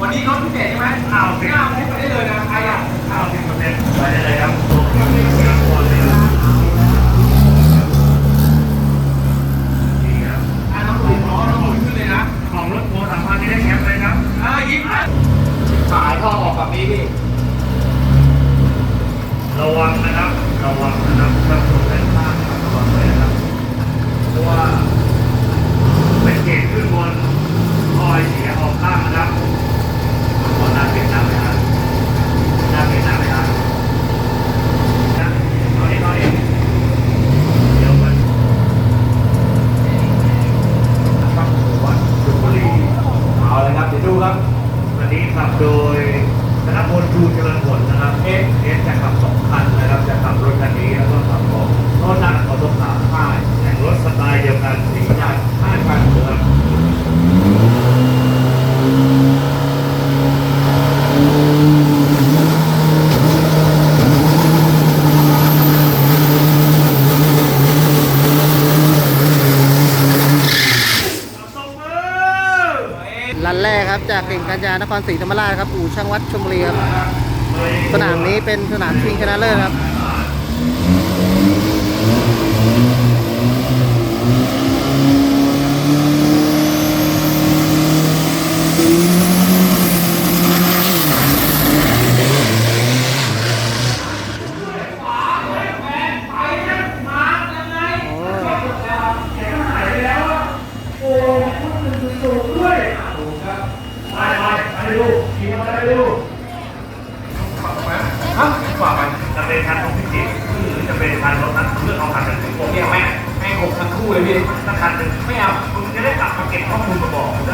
วันนี้รถพิเศษใช่ไหมอ้าวไม่เอาไม่ไปได้เลยนะใครอะอ้าวสิบเปอร์เซ็นต์ไปได้เลยครับตัวเครื่องนี้ครับตัวเลยครับนี่ครับอะน้องหลุยอ๋อน้องหลุยขึ้นเลยนะของรถโมสามพันที่ได้แคปเลยครับอ่ายิ้มนะขายท่อออกแบบนี้พี่ระวังนะครับ ระวังนะครับถ้าคุณเล่นข้างนะครับระวังเลยนะครับ เพราะว่าเป็นเกจขึ้นบนคอยเสียออกข้างนะครับขอน้ำเป็นน้ำไหมครับน้ำเป็นน้ำไหมครับนะเอาเองเอาเองเดี๋ยวมัน ครับวัดสุพรรณเอาเลย ครับ วันนี้ขับโดยธนพลจูเจริญผลนะครับเอสเอสจากบสองคันนะครับ จะขับรถคันนี้แล้วก็ขับของโน้ตนักขอตัวขาค่ายแต่งรถสไตล์เดียวกันสีใหญ่ห้าพันครับ รันแรกครับ จากเก่งกัญญานครศรีธรรมราชครับ อู่ช่างวัดชมบุรีครับ สนามนี้เป็นสนามชิงชนะเลิศครับ ขี่มาไปดูฮะฝากไปจะเป็นคันของพี่จิ๊กหรือจะเป็นคันรถนั้นเลือกเอาคันหนึ่งผมเนี่ยแม่แม่งหกทั้งคู่เลยพี่ถ้าคันหนึ่งไม่เอาคุณจะได้กลับมาเก็บข้อมูลมาบอกได้